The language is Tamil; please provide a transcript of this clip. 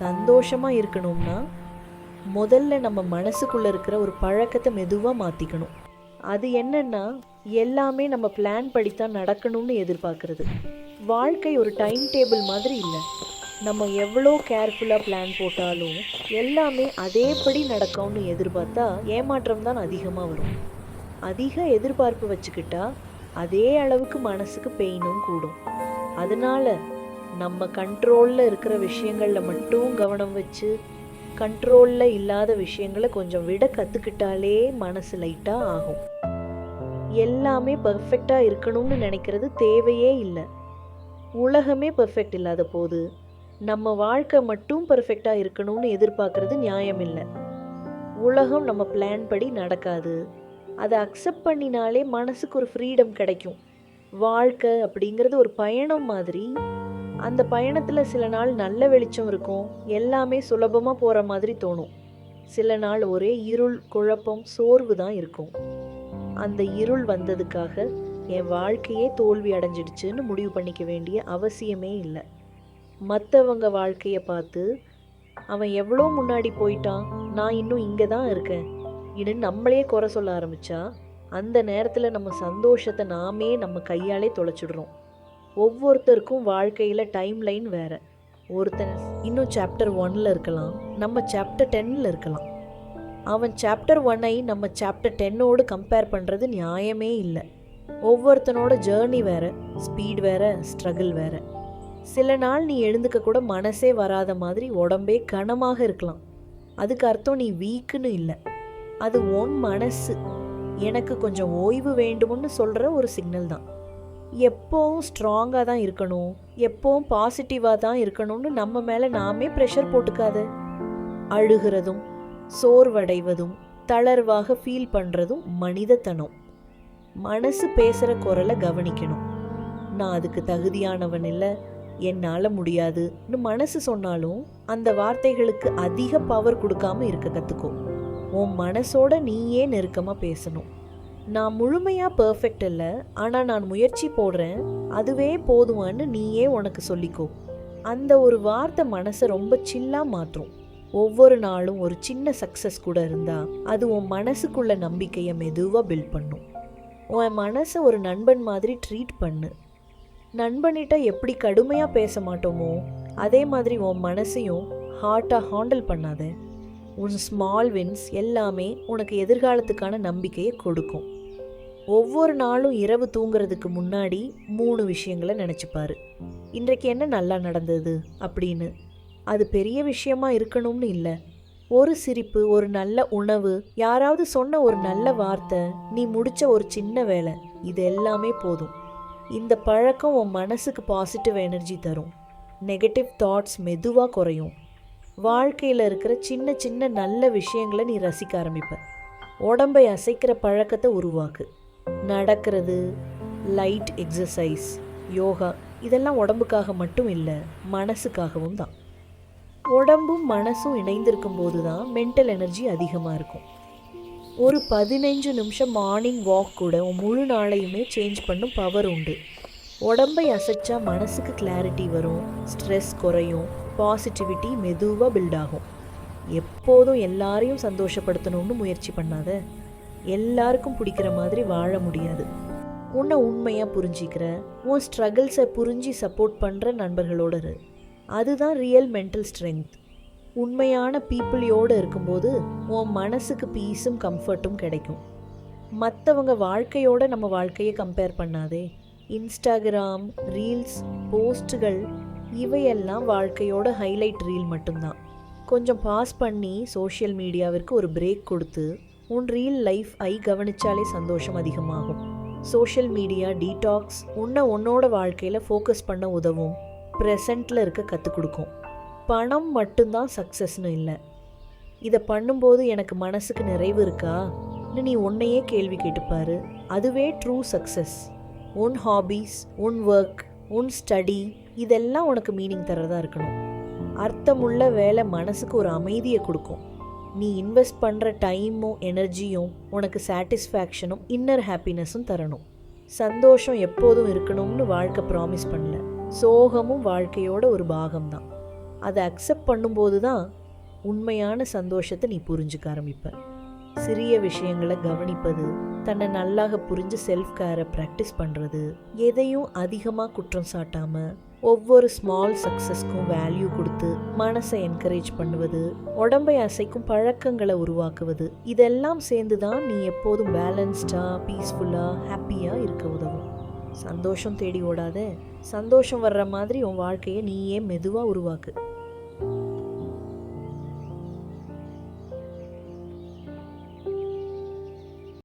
சந்தோஷமாக இருக்கணும்னா முதல்ல நம்ம மனசுக்குள்ளே இருக்கிற ஒரு பழக்கத்தை மெதுவாக மாற்றிக்கணும் அது என்னன்னா எல்லாமே நம்ம பிளான் படித்தான் நடக்கணும்னு எதிர்பார்க்கறது. வாழ்க்கை ஒரு டைம் டேபிள் மாதிரி இல்லை. நம்ம எவ்வளோ கேர்ஃபுல்லாக பிளான் போட்டாலும் எல்லாமே அதேபடி நடக்கும்னு எதிர்பார்த்தா ஏமாற்றம் தான் அதிகமாக வரும். அதிக எதிர்பார்ப்பு வச்சுக்கிட்டா அதே அளவுக்கு மனசுக்கு பெயினும் கூடும். அதனால நம்ம கண்ட்ரோலில் இருக்கிற விஷயங்களில் மட்டும் கவனம் வச்சு கண்ட்ரோலில் இல்லாத விஷயங்களை கொஞ்சம் விட கற்றுக்கிட்டாலே மனசு லைட்டாக ஆகும். எல்லாமே பர்ஃபெக்டாக இருக்கணும்னு நினைக்கிறது தேவையே இல்லை. உலகமே பர்ஃபெக்ட் இல்லாத போது நம்ம வாழ்க்கை மட்டும் பர்ஃபெக்டாக இருக்கணும்னு எதிர்பார்க்கறது நியாயம் இல்லை. உலகம் நம்ம பிளான் படி நடக்காது. அதை அக்செப்ட் பண்ணினாலே மனசுக்கு ஒரு ஃப்ரீடம் கிடைக்கும். வாழ்க்கை அப்படிங்கிறது ஒரு பயணம் மாதிரி அந்த பயணத்தில் சில நாள் நல்ல வெளிச்சம் இருக்கும் எல்லாமே சுலபமாக போகிற மாதிரி தோணும். சில நாள் ஒரே இருள் குழப்பம் சோர்வு தான் இருக்கும். அந்த இருள் வந்ததுக்காக என் வாழ்க்கையே தோல்வி அடைஞ்சிடுச்சுன்னு முடிவு பண்ணிக்க வேண்டிய அவசியமே இல்லை. மற்றவங்க வாழ்க்கையை பார்த்து அவன் எவ்வளோ முன்னாடி போயிட்டான்? நான் இன்னும் இங்கே தான் இருக்கேன். இன்னும் நம்மளே குறை சொல்ல ஆரம்பித்தா அந்த நேரத்தில் நம்ம சந்தோஷத்தை நாமே நம்ம கையாலே தொலைச்சிடுறோம். ஒவ்வொருத்தருக்கும் வாழ்க்கையில் டைம் லைன் வேறு. ஒருத்தன் இன்னும் சாப்டர் ஒன்னில் இருக்கலாம். நம்ம சாப்டர் டென்னில் இருக்கலாம். அவன் சாப்டர் ஒன்னை நம்ம சாப்டர் டென்னோடு கம்பேர் பண்ணுறது நியாயமே இல்லை. ஒவ்வொருத்தனோட ஜேர்னி வேறு ஸ்பீட் வேறு ஸ்ட்ரகிள் வேற. சில நாள் நீ எழுந்துக்க கூட மனசே வராத மாதிரி உடம்பே கனமாக இருக்கலாம். அதுக்கு அர்த்தம் நீ வீக்குன்னு இல்லை. அது உன் மனசு. எனக்கு கொஞ்சம் ஓய்வு வேண்டும்னு சொல்கிற ஒரு சிக்னல் தான். எப்போவும் ஸ்ட்ராங்காக தான் இருக்கணும். எப்போவும் பாசிட்டிவாக தான் இருக்கணும்னு நம்ம மேலே நாமே ப்ரெஷர் போட்டுக்காத. அழுகிறதும் சோர்வடைவதும் தளர்வாக ஃபீல் பண்ணுறதும் மனிதத்தனம். மனசு பேசுகிற குரலை கவனிக்கணும். நான் அதுக்கு தகுதியானவன் இல்லை என்னால் முடியாதுன்னு மனசு சொன்னாலும் அந்த வார்த்தைகளுக்கு அதிக பவர் கொடுக்காம இருக்க கற்றுக்கோ உன் மனசோட நீயே நெருக்கமாக பேசணும். நான் முழுமையாக பர்ஃபெக்ட் இல்லை ஆனால் நான் முயற்சி போடுறேன் அதுவே போதுமான்னு நீயே உனக்கு சொல்லிக்கோ. அந்த ஒரு வார்த்தை மனசை ரொம்ப சில்லாக மாற்றும். ஒவ்வொரு நாளும் ஒரு சின்ன சக்ஸஸ் கூட இருந்தால் அது உன் மனசுக்குள்ள நம்பிக்கையை மெதுவாக பில்ட் பண்ணும். உன் மனசை ஒரு நண்பன் மாதிரி ட்ரீட் பண்ணு. நண்பனிட்ட எப்படி கடுமையாக பேச மாட்டோமோ அதே மாதிரி உன் மனசையும் ஹார்ட்டாக ஹாண்டில் பண்ணாத. உன் ஸ்மால் வின்ஸ் எல்லாமே உனக்கு எதிர்காலத்துக்கான நம்பிக்கையை கொடுக்கும். ஒவ்வொரு நாளும் இரவு தூங்குறதுக்கு முன்னாடி மூணு விஷயங்களை நினச்சிப்பார். இன்றைக்கு என்ன நல்லா நடந்தது அப்படின்னு. அது பெரிய விஷயமா இருக்கணும்னு இல்லை. ஒரு சிரிப்பு ஒரு நல்ல உணவு யாராவது சொன்ன ஒரு நல்ல வார்த்தை நீ முடிச்ச ஒரு சின்ன வேலை இது எல்லாமே போதும். இந்த பழக்கம் உன் மனசுக்கு பாசிட்டிவ் எனர்ஜி தரும். நெகட்டிவ் தாட்ஸ் மெதுவாக குறையும். வாழ்க்கையில் இருக்கிற சின்ன சின்ன நல்ல விஷயங்களை நீ ரசிக்க ஆரம்பிப்ப. உடம்பை அசைக்கிற பழக்கத்தை உருவாக்கு. நடக்கிறது. லைட் எக்ஸசைஸ் யோகா இதெல்லாம் உடம்புக்காக மட்டும் இல்லை மனசுக்காகவும் தான். உடம்பும் மனசும் இணைந்திருக்கும் போது தான் மென்டல் எனர்ஜி அதிகமாக இருக்கும். ஒரு பதினைஞ்சு நிமிஷம் மார்னிங் வாக் கூட முழு நாளையுமே சேஞ்ச் பண்ணும் பவர் உண்டு. உடம்பை அசைச்சா மனசுக்கு கிளாரிட்டி வரும் ஸ்ட்ரெஸ் குறையும் பாசிட்டிவிட்டி மெதுவாக பில்ட் ஆகும். எப்போதும் எல்லாரையும் சந்தோஷப்படுத்தணும்னு முயற்சி பண்ணாத. எல்லாருக்கும் பிடிக்கிற மாதிரி வாழ முடியாது. உன்னை உண்மையாக புரிஞ்சிக்கிற உன் ஸ்ட்ரகிள்ஸை புரிஞ்சு சப்போர்ட் பண்ணுற நண்பர்களோட இரு. அதுதான் ரியல் மென்டல் ஸ்ட்ரென்த் உண்மையான பீப்புளியோடு இருக்கும்போது உன் மனசுக்கு பீஸும் கம்ஃபர்ட்டும் கிடைக்கும். மற்றவங்க வாழ்க்கையோட நம்ம வாழ்க்கையை கம்பேர் பண்ணாதே. இன்ஸ்டாகிராம் ரீல்ஸ் போஸ்ட்டுகள் இவையெல்லாம் வாழ்க்கையோட ஹைலைட் ரீல் மட்டும்தான். கொஞ்சம் பாஸ் பண்ணி சோஷியல் மீடியாவிற்கு ஒரு பிரேக் கொடுத்து உன் ரீல் லைஃப் ஐ கவனிச்சாலே சந்தோஷம் அதிகமாகும். சோஷியல் மீடியா டீடாக்ஸ் உன்னை உன்னோட வாழ்க்கையில் ஃபோக்கஸ் பண்ண உதவும். ப்ரெசண்ட்டில் இருக்க கற்றுக் கொடுக்கும். பணம் மட்டும்தான் சக்ஸஸ்னு இல்லை. இதை பண்ணும்போது எனக்கு மனசுக்கு நிறைவு இருக்கா? நீ உன்னையே கேள்வி கேட்டுப்பாரு அதுவே ட்ரூ சக்ஸஸ் உன் ஹாபீஸ் உன் ஒர்க் உன் ஸ்டடி இதெல்லாம் உனக்கு மீனிங் தரதா இருக்கணும். அர்த்தமுள்ள வேலை மனசுக்கு ஒரு அமைதியை கொடுக்கும். நீ இன்வெஸ்ட் பண்ணுற டைமும் எனர்ஜியும் உனக்கு சாட்டிஸ்ஃபேக்ஷனும் இன்னர் ஹாப்பினஸும் தரணும். சந்தோஷம் எப்போதும் இருக்கணும்னு வாழ்க்கை ப்ராமிஸ் பண்ணல. சோகமும் வாழ்க்கையோட ஒரு பாகம்தான். அதை அக்செப்ட் பண்ணும்போது தான் உண்மையான சந்தோஷத்தை நீ புரிஞ்சுக்க ஆரம்பிப்ப. சிறிய விஷயங்களை கவனிப்பது தன்னை நல்லாக புரிஞ்சு செல்ஃப் கேரை ப்ராக்டிஸ் பண்ணுறது எதையும் அதிகமாக குற்றம் சாட்டாமல் ஒவ்வொரு ஸ்மால் சக்ஸஸ்க்கும் வேல்யூ கொடுத்து மனசை என்கரேஜ் பண்ணுவது உடம்பை அசைக்கும் பழக்கங்களை உருவாக்குவது இதெல்லாம் சேர்ந்து தான் நீ எப்போதும் பேலன்ஸ்டாக பீஸ்ஃபுல்லாக ஹாப்பியாக இருக்க உதவும். சந்தோஷம் தேடி ஓடாத சந்தோஷம் வர்ற மாதிரி உன் வாழ்க்கையை நீயே மெதுவாக உருவாக்கு.